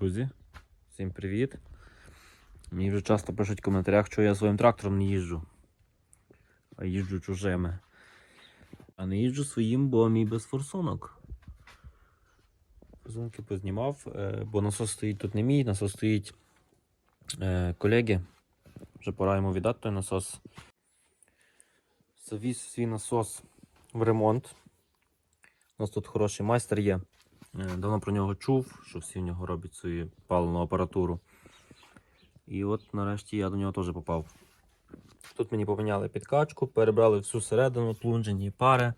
Друзі, всім привіт. Мені вже часто пишуть в коментарях, що я своїм трактором не їжджу, а їжджу чужими. А не їжджу своїм, бо мій без форсунок. Форсунки познімав, е, бо насос стоїть тут не мій, насос стоїть е, колеги. Вже пора йому віддати той насос. Завіз свій насос в ремонт. У нас тут хороший майстер є. Е, Давно про нього чув, що всі в нього роблять свою паливну апаратуру. І от нарешті я до нього теж попав. Тут мені поміняли підкачку, перебрали всю середину, плунжені пари,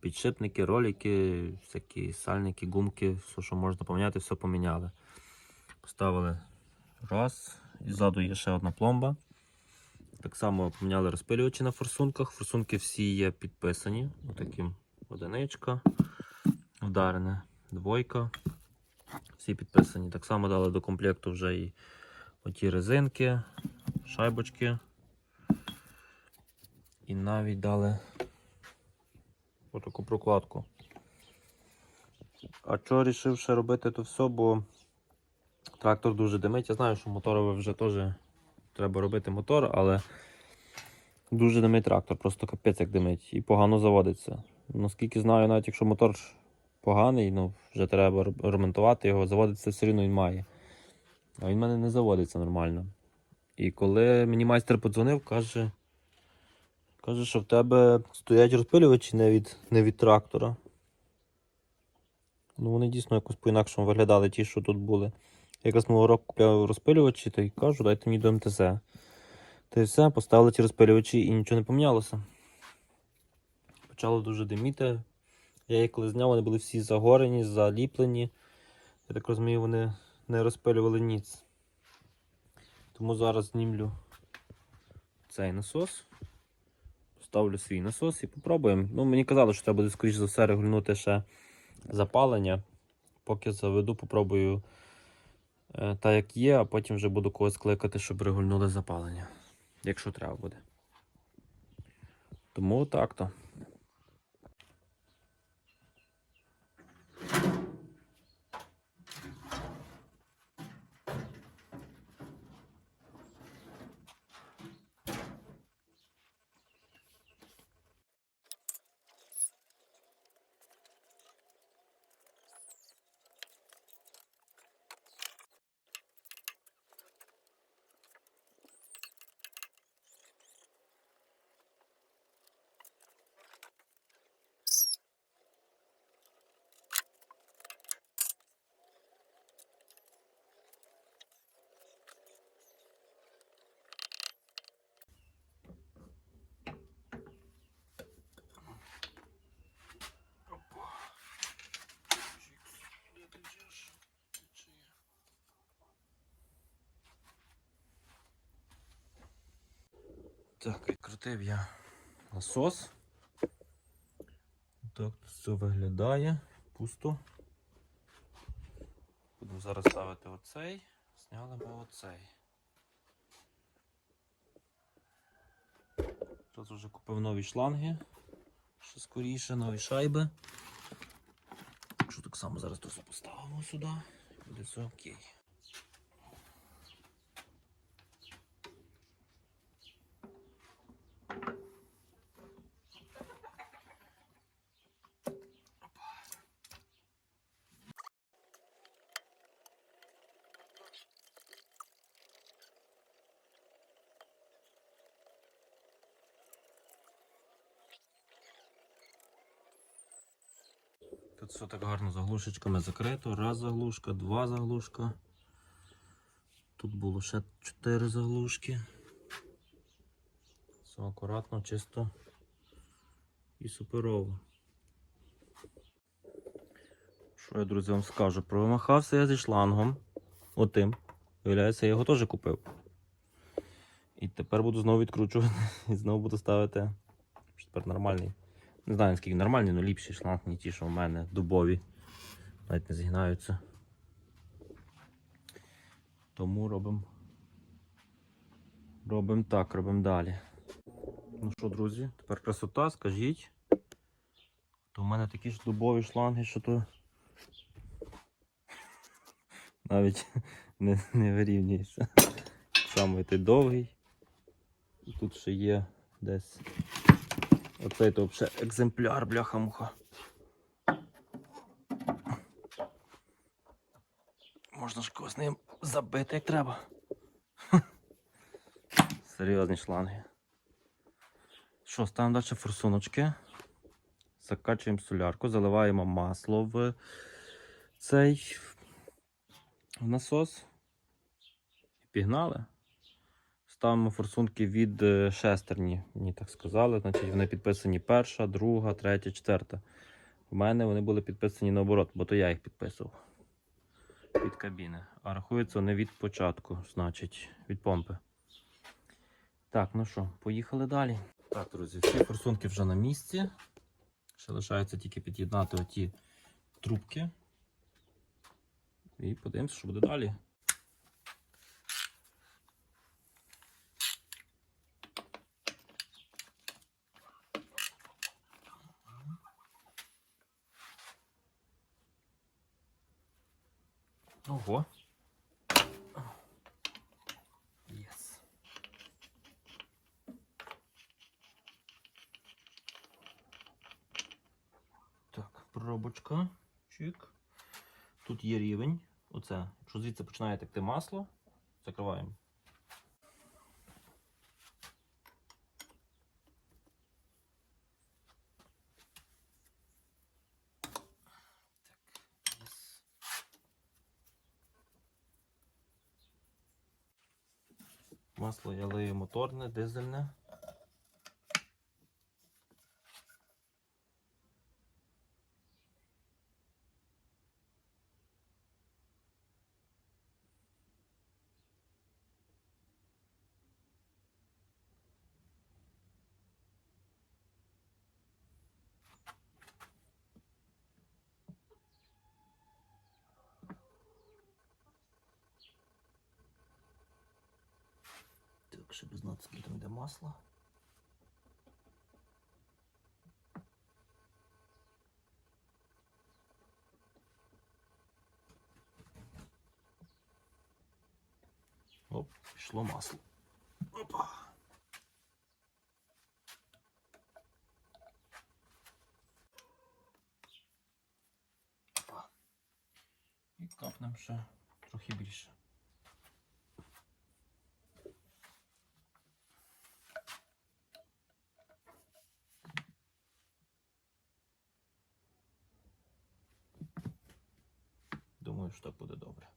підшипники, ролики, всякі сальники, гумки, все, що можна поміняти, все поміняли. Поставили раз, і ззаду є ще одна пломба. Так само поміняли розпилювачі на форсунках. Форсунки всі є підписані. Отаким одиничка, вдарене, двойка. Всі підписані. Так само дали до комплекту вже і оті резинки, шайбочки. І навіть дали отаку прокладку. А чого вирішив ще робити то все, бо трактор дуже димить. Я знаю, що моторове вже теж треба робити мотор, але дуже димить трактор, просто капець як димить і погано заводиться. Наскільки знаю, навіть якщо мотор поганий, ну вже треба ремонтувати його, заводиться все рівно він має. А він в мене не заводиться нормально. І коли мені майстер подзвонив, каже, каже, що в тебе стоять розпилювачі не від, не від трактора. Ну вони дійсно якось по-інакшому виглядали ті, що тут були. Я якраз минулого року купив розпилювачі, то й кажу, дайте мені до МТЗ. Та й все, поставили ті розпилювачі і нічого не помінялося. Почало дуже диміти. Я їх коли зняв, вони були всі загорені, заліплені. Я так розумію, вони не розпилювали ніц. Тому зараз знімлю цей насос. Ставлю свій насос і попробуємо. Ну, мені казали, що треба буде, скоріш за все, регулювати ще запалення. Поки заведу, попробую е, так, як є, а потім вже буду когось кликати, щоб регульнули запалення. Якщо треба буде. Тому так-то. Так, відкрутив я насос. Так, тут все виглядає. Пусто. Будемо зараз ставити оцей. Зняли ми оцей. Тут вже купив нові шланги. Ще скоріше, нові шайби. Що так само зараз тут поставимо сюди. Буде все окей. Тут все так гарно заглушечками закрито. Раз заглушка, два заглушка. Тут було ще чотири заглушки. Все акуратно, чисто і суперово. Що я, друзі, вам скажу? Промахався я зі шлангом. Отим. Виявляється, я його теж купив. І тепер буду знову відкручувати і знову буду ставити. Тепер нормальний. Не знаю, наскільки нормальний, але ліпший шланг, ні ті, що в мене дубові. Навіть не згинаються. Тому робимо. Робимо так, робимо далі. Ну що, друзі, тепер красота, скажіть. То в мене такі ж дубові шланги, що то навіть не, не вирівнюється. Саме той довгий. І тут ще є десь. Оцей то взагалі екземпляр, бляха-муха. Можна ж когось ним забити як треба. Серйозні шланги. Що, ставимо далі форсуночки. Закачуємо солярку, заливаємо масло в цей в насос. Пігнали. Ставимо форсунки від е, шестерні, мені так сказали. Значить, вони підписані перша, друга, третя, четверта. У мене вони були підписані наоборот, бо то я їх підписував від кабіни. А рахується вони від початку, значить, від помпи. Так, ну що, поїхали далі. Так, друзі, всі форсунки вже на місці. Ще лишається тільки під'єднати оті трубки. І подивимося, що буде далі. Ого. Єс. Так, пробочка. Чик. Тут є рівень. Оце. Якщо звідси починає текти масло, закриваємо. Масло я лию моторне, дизельне. Так, щоб знати, скільки там йде масла. Оп, пішло масло. Опа. Опа. І капнемо ще трохи більше. Думаю, що так буде добре.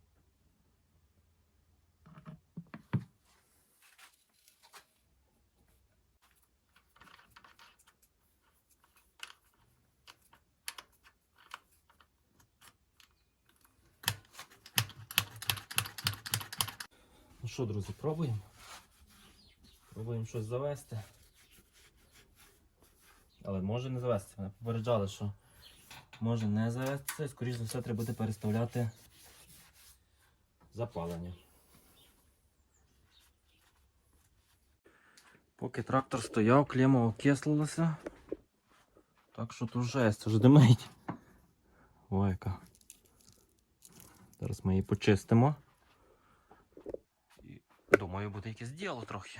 Ну що, друзі, пробуємо. Пробуємо щось завести. Але може не завести. Мене попереджали, що може не завести. Скоріше за все, треба буде переставляти запалення. Поки трактор стояв, клема окислилася. Так що тут жесть, вже димить. Ой, яка. Зараз ми її почистимо. І думаю, буде якесь діло трохи.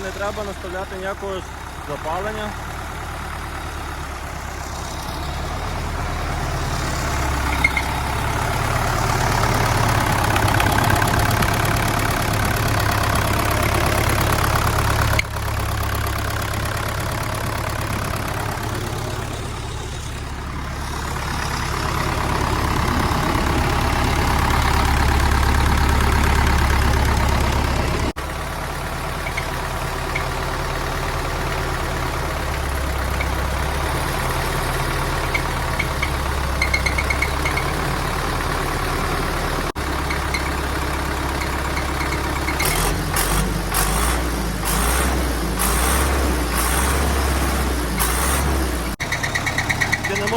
не треба наставляти ніякого запалення.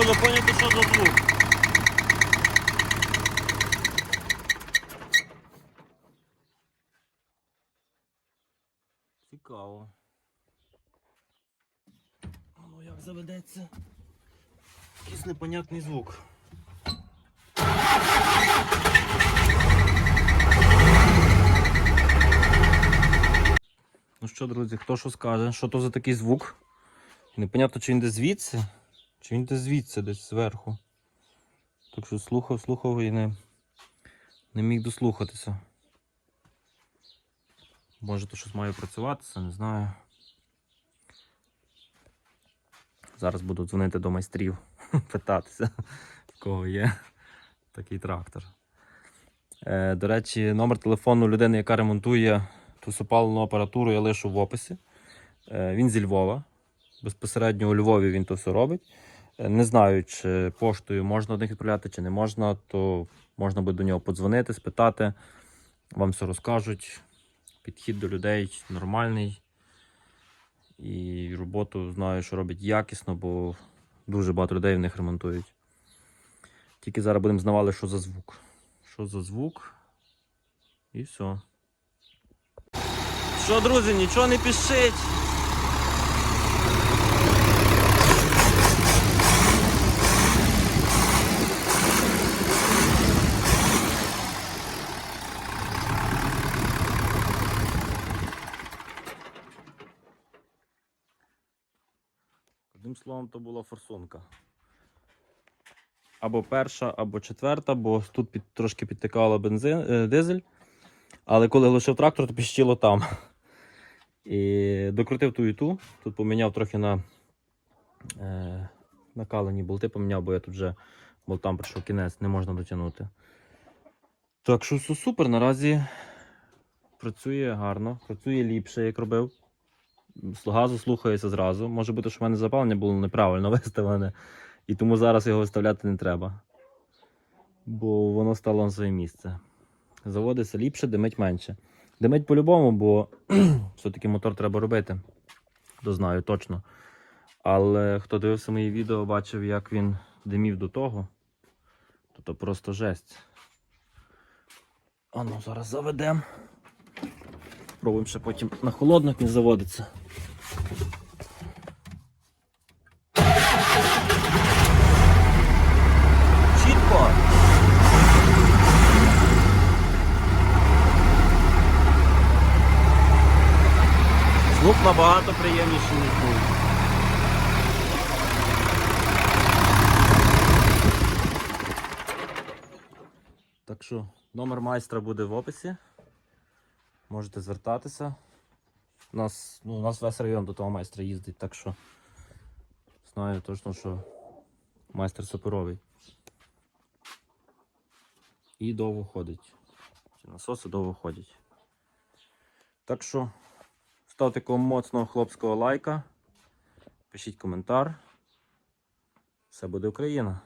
Я не поняти, що за звук. Цікаво. А Ну як заведеться? Якийсь непонятний звук. Ну що, друзі, хто що скаже? Що то за такий звук? Непонятно, чи він десь звідси, чи він десь звідси, десь зверху. Так що слухав, слухав і не, не міг дослухатися. Може то щось має працюватися, не знаю. Зараз буду дзвонити до майстрів, питатися, в кого є такий трактор. Е, до речі, номер телефону людини, яка ремонтує ту сопалену апаратуру, я лишу в описі. Е, він зі Львова. Безпосередньо у Львові він то все робить. Не знаю, чи поштою можна до них відправляти, чи не можна, то можна буде до нього подзвонити, спитати. Вам все розкажуть. Підхід до людей нормальний. І роботу знаю, що робить якісно, бо дуже багато людей в них ремонтують. Тільки зараз будемо знавали, що за звук. Що за звук? І все. Що, друзі, нічого не пишіть. Одним словом, то була форсунка. Або перша, або четверта, бо тут під, трошки підтикало бензин, е, дизель. Але коли лишив трактор, то піщило там. І докрутив ту і ту. Тут поміняв трохи на е, накалені болти, поміняв, бо я тут вже болтам прийшов кінець, не можна дотягнути. Так що все супер, наразі працює гарно, працює ліпше, як робив. Газу слухається зразу. Може бути, що в мене запалення було неправильно виставлене, і тому зараз його виставляти не треба. Бо воно стало на своє місце. Заводиться ліпше, димить менше. Димить по-любому, бо все-таки мотор треба робити. То знаю точно. Але хто дивився мої відео, бачив, як він димів до того, то то просто жесть. А ну зараз заведемо. Пробуємо ще потім на холодно, він заводиться. Чітко. Звук набагато приємніший, ніж був. Так що, номер майстра буде в описі. Можете звертатися. У нас, ну, у нас весь район до того майстра їздить, так що знаю точно, що майстер суперовий. І довго ходить. Насоси довго ходять. Так що ставте кому моцного хлопського лайка, пишіть коментар. Все буде Україна.